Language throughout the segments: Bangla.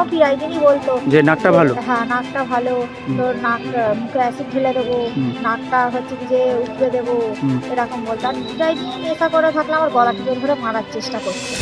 ও প্রায় দিনই বলতো? যে নাকটা ভালো? হ্যাঁ নাকটা ভালো। তোর নাক মুখে অ্যাসিড ঢেলে দেবো। নাকটা হচ্ছে কি যে উপড়ে দেবো। এরকম বলতো। আর প্রায় দিন নেশা করে থাকলে আমার গলা টিপে করে মারার চেষ্টা করছে।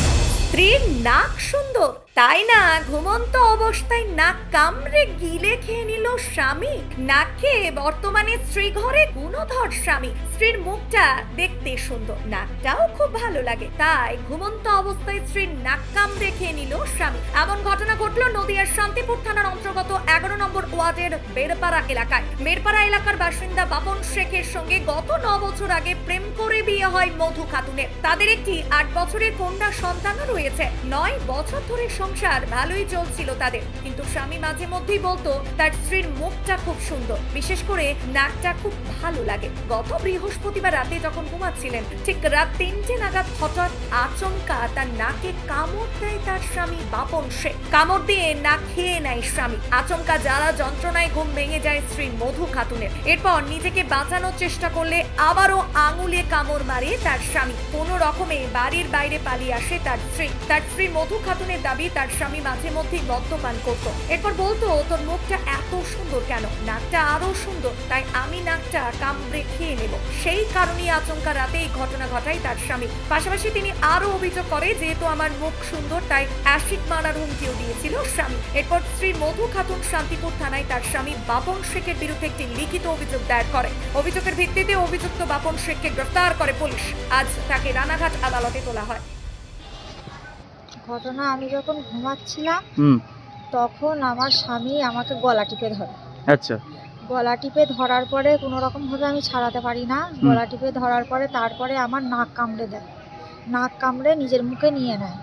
স্ত্রীর নাক সুন্দর। তাই না? ঘুমন্ত অবস্থায় নাক কামড়ে গিলে খেয়ে নিল স্বামী। নাক খেয়ে বর্তমানে স্ত্রী ঘরে গুণধর স্বামী। স্ত্রীর মুখটা দেখতে সুন্দর, নাকটাও খুব ভালো লাগে। তাই ঘুমন্ত অবস্থায় স্ত্রীর নাক কামড়ে খেয়ে নিল স্বামী। এমন ঘটনা ঘটলো নদিয়ার শান্তিপুর থানার অন্তর্গত এগারো নম্বর ওয়ার্ডের বেড়পাড়া এলাকায়। মেরপাড়া এলাকার বাসিন্দা বাপন শেখের সঙ্গে গত ন বছর আগে প্রেম করে বিয়ে হয় মধু খাতুনের। তাদের একটি আট বছরের কন্যা সন্তানও রয়েছে। নয় বছর ধরে সংসার ভালোই চলছিল তাদের। কিন্তু স্বামী মাঝে মধ্যেই বলতো, তার স্ত্রীর মুখটা খুব সুন্দর, বিশেষ করে নাকটা খুব ভালো লাগে। গত বৃহস্পতিবার রাতে যখন ঘুমাচ্ছিলেন, ঠিক রাত তিনটে নাগাদ হঠাৎ আচমকা তার নাকে কামড় দেয় তার স্বামী বাপন শেখ কামড় দিয়ে নাক খেয়ে নেয় স্বামী। আচমকা জ্বালা যন্ত্রণায় ঘুম ভেঙে যায় স্ত্রী মধু খাতুনের। এরপর নিজেকে বাঁচানোর চেষ্টা করলে আবারও আঙুলে কামড় মারে তার স্বামী। কোনো রকমে বাড়ির বাইরে পালিয়ে আসে তার স্ত্রী। তার স্ত্রী মধু খাতুনের দাবি তার স্বামী মাঝে মধ্যেই মদ্যপান করত। এরপর বলতো, তোর মুখটা এত সুন্দর কেন? নাকটা আরও সুন্দর, তাই আমি নাকটা কামড়ে খেয়ে নেব। সেই কারণেই আচমকা রাতে এই ঘটনা ঘটায় তার স্বামী। পাশাপাশি তিনি আরও অভিযোগ করে যেহেতু আমার মুখ সুন্দর, তাই অ্যাসিড মারার হুমকিও দিয়েছিল স্বামী। এরপর স্ত্রী মধু খাতুন শান্তিপুর থানায় তার স্বামী বাপন শেখের বিরুদ্ধে একটি লিখিত অভিযোগ দায়ের করে। অভিযোগের ভিত্তিতে অভিযুক্ত বাপন শেখকে গ্রেফতার করে পুলিশ। আজ তাকে রানাঘাট আদালতে তোলা হয়। ঘটনা আমি যখন ঘুমাচ্ছিলাম তখন আমার স্বামী আমাকে গলা টিপে ধরে। আচ্ছা। গলা টিপে ধরার পরে কোনো রকমভাবে আমি ছাড়াতে পারি না। গলা টিপে ধরার পরে তারপরে আমার নাক কামড়ে দেয়। নাক কামড়ে নিজের মুখে নিয়ে নেয়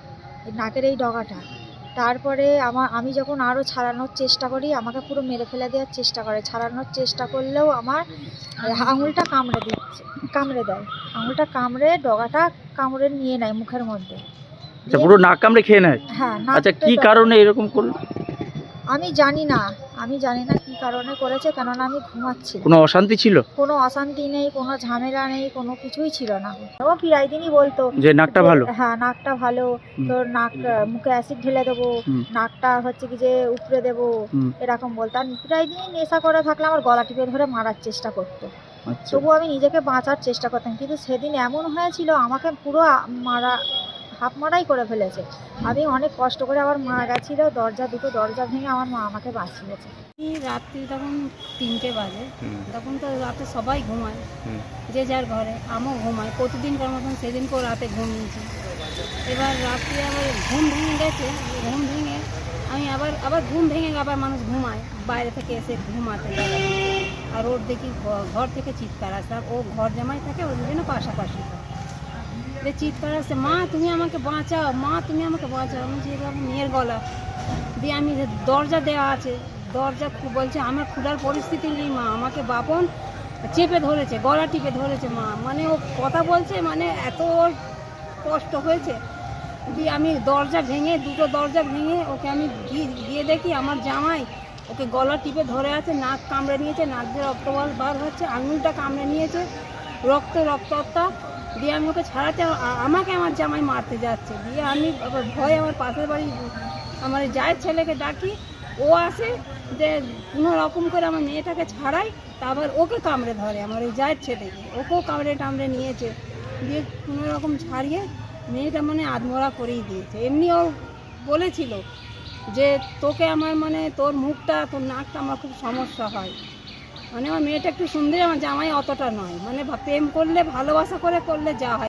নাকের এই ডগাটা। তারপরে আমার আমি যখন আরও ছাড়ানোর চেষ্টা করি আমাকে পুরো মেরে ফেলে দেওয়ার চেষ্টা করে। ছাড়ানোর চেষ্টা করলেও আমার আঙুলটা কামড়ে দিচ্ছে কামড়ে দেয়। আঙুলটা কামড়ে ডগাটা কামড়ে নিয়ে নেয় মুখের মধ্যে। আচ্ছা পুরো নাক কামড়ে খেয়ে নেয়? হ্যাঁ আচ্ছা কি কারণে এরকম করল? আমি জানি না আমি জানি না কি কারণে করেছে কেননা আমি ঘুমাচ্ছি কোনো অশান্তি ছিল? কোনো অশান্তি নেই কোনো ঝামেলা নেই কোনো কিছুই ছিল না। ও প্রায় দিনই বলতো যে নাকটা ভালো। হ্যাঁ নাকটা ভালো তোর নাক মুখে অ্যাসিড ঢেলে দেবো নাকটা হচ্ছে কি যে উপড়ে দেবো এরকম বলতো। আর প্রায় দিনই নেশা করে থাকলে আমার গলা টিপে ধরে মারার চেষ্টা করতো। আচ্ছা। তবু আমি নিজেকে বাঁচার চেষ্টা করতাম। কিন্তু সেদিন এমন হয়েছিল আমাকে পুরো মারা হাফ মারাই করে ফেলেছে। আমি অনেক কষ্ট করে আবার মা গেছিল দরজা দুটো দরজা ভেঙে আমার মা আমাকে বাঁচিয়েছে। রাত্রি তখন তিনটে বাজে তখন তো রাতে সবাই ঘুমায় যে যার ঘরে আমিও ঘুমাই প্রতিদিনকার মতন সেদিন সেদিনকেও রাতে ঘুমিয়েছি এবার রাত্রি আবার ঘুম ভেঙে গেছে ঘুম ভেঙে আমি আবার আবার ঘুম ভেঙে আবার মানুষ ঘুমায় বাইরে থেকে এসে ঘুমাতে আর ওর দেখি ঘর থেকে চিৎকার আসে আর ও ঘর জামাই থাকে ওর জন্য পাশাপাশি থাকে। যে চিৎকার আসছে মা, তুমি আমাকে বাঁচাও, মা, তুমি আমাকে বাঁচাও। আমি যে মেয়ের গলা দিয়ে আমি দরজা দেওয়া আছে, দরজা বলছে, আমার খোলার পরিস্থিতি নেই, মা, আমাকে বাপন চেপে ধরেছে, গলা টিপে ধরেছে, মা। মানে ও কথা বলছে মানে এত কষ্ট হয়েছে দিয়ে আমি দরজা ভেঙে, দুটো দরজা ভেঙে ওকে আমি গিয়ে দেখি আমার জামাই ওকে গলা টিপে ধরে আছে, নাক কামড়ে নিয়েছে, নাক দিয়ে রক্ত বার- বার হচ্ছে, আঙুলটা কামড়ে নিয়েছে, রক্ত রক্তটা দিয়ে আমি ওকে ছাড়াতে আমাকে আমার জামাই মারতে যাচ্ছে। দিয়ে আমি আবার ভয় আমার পাশের বাড়ি আমার জায়ের ছেলেকে ডাকি। ও আসে যে কোনো রকম করে আমার মেয়েটাকে ছাড়াই, তারপর ওকে কামড়ে ধরে আমার ওই জায়ের ছেলেকে। ওকেও কামড়ে টামড়ে নিয়েছে। দিয়ে কোনো রকম ছাড়িয়ে মেয়েটা মানে আধমরা করেই দিয়েছে। এমনি ও বলেছিল যে তোকে আমার মানে তোর মুখটা, তোর নাকটা আমার খুব সমস্যা হয়। মানে আমার মেয়েটা একটু সুন্দর, আমার জামাই অতটা নয়। মানে প্রেম করলে, ভালোবাসা করে করলে যা হয়।